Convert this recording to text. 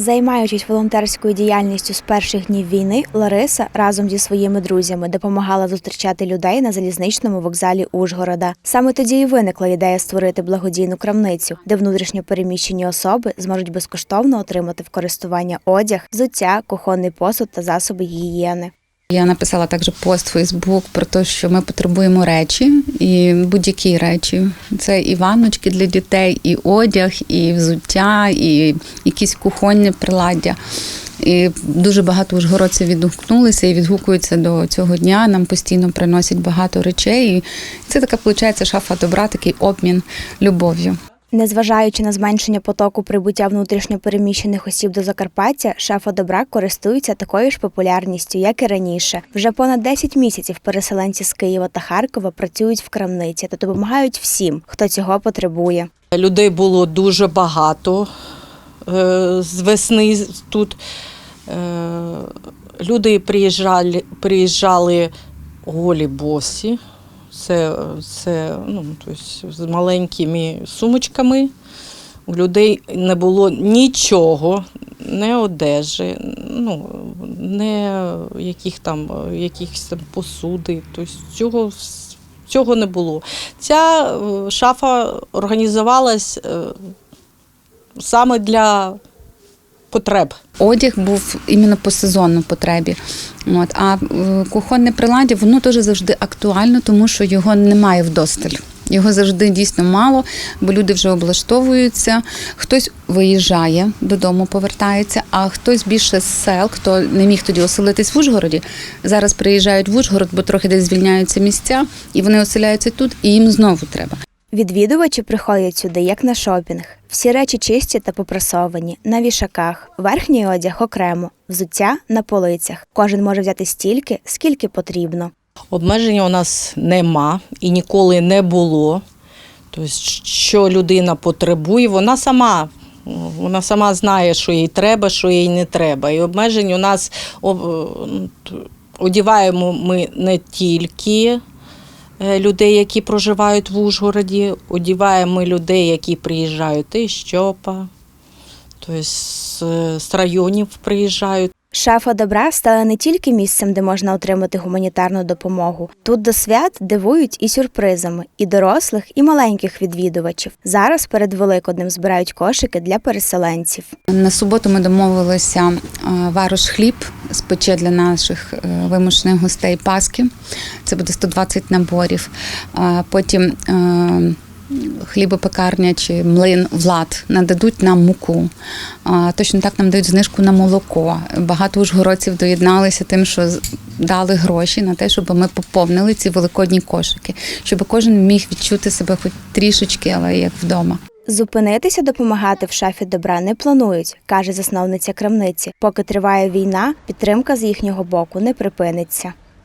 Займаючись волонтерською діяльністю з перших днів війни, Лариса разом зі своїми друзями допомагала зустрічати людей на залізничному вокзалі Ужгорода. Саме тоді і виникла ідея створити благодійну крамницю, де внутрішньо переміщені особи зможуть безкоштовно отримати в користування одяг, взуття, кухонний посуд та засоби гігієни. Я написала також пост в Фейсбук про те, що ми потребуємо речі і будь-які речі. Це і ванночки для дітей, і одяг, і взуття, і якісь кухонні приладдя. І дуже багато ужгородців відгукнулися і відгукуються до цього дня. Нам постійно приносять багато речей. І це така виходить шафа добра, такий обмін любов'ю. Незважаючи на зменшення потоку прибуття внутрішньо переміщених осіб до Закарпаття, шафа добра користується такою ж популярністю, як і раніше. Вже понад 10 місяців переселенці з Києва та Харкова працюють в крамниці та допомагають всім, хто цього потребує. Людей було дуже багато е, з весни тут. Е, Люди приїжджали, приїжджали голі босі. Це, це ну, тобто, з маленькими сумочками. У людей не було нічого, не одежі, ну, не яких там, якихось там посуди. Тобто цього, цього не було. Ця е, шафа організувалась е, саме для потреб. Одяг був іменно по сезонну потребі. От, а е, кухонне приладдя воно теж завжди актуально, тому що його немає вдосталь. Його завжди дійсно мало, бо люди вже облаштовуються. Хтось виїжджає додому, повертається, а хтось більше з сел, хто не міг тоді оселитись в Ужгороді. Зараз приїжджають в Ужгород, бо трохи десь звільняються місця, і вони оселяються тут, і їм знову треба. Відвідувачі приходять сюди як на шопінг. Всі речі чисті та попрасовані, на вішаках, верхній одяг окремо, взуття на полицях. Кожен може взяти стільки, скільки потрібно. Обмеження у нас нема і ніколи не було. Тобто, що людина потребує, вона сама. Вона сама знає, що їй треба, що їй не треба. І обмежень у нас одіваємо ми не тільки людей, які проживають в Ужгороді, одіваємо людей, які приїжджають. Із Щопа, тобто з районів приїжджають. Шафа добра стала не тільки місцем, де можна отримати гуманітарну допомогу. Тут до свят дивують і сюрпризами, і дорослих, і маленьких відвідувачів. Зараз перед Великоднем збирають кошики для переселенців. На суботу ми домовилися е, варуш хліб спече для наших е, вимушених гостей Паски. Це буде 120 наборів. Е, Потім хлібопекарня чи млин влад нададуть нам муку. Точно так нам дають знижку на молоко. Багато ужгородців доєдналися тим, що дали гроші на те, щоб ми поповнили ці великодні кошики, щоб кожен міг відчути себе хоч трішечки, але як вдома. Зупинитися допомагати в шафі добра не планують, каже засновниця крамниці. Поки триває війна, підтримка з їхнього боку не припиниться.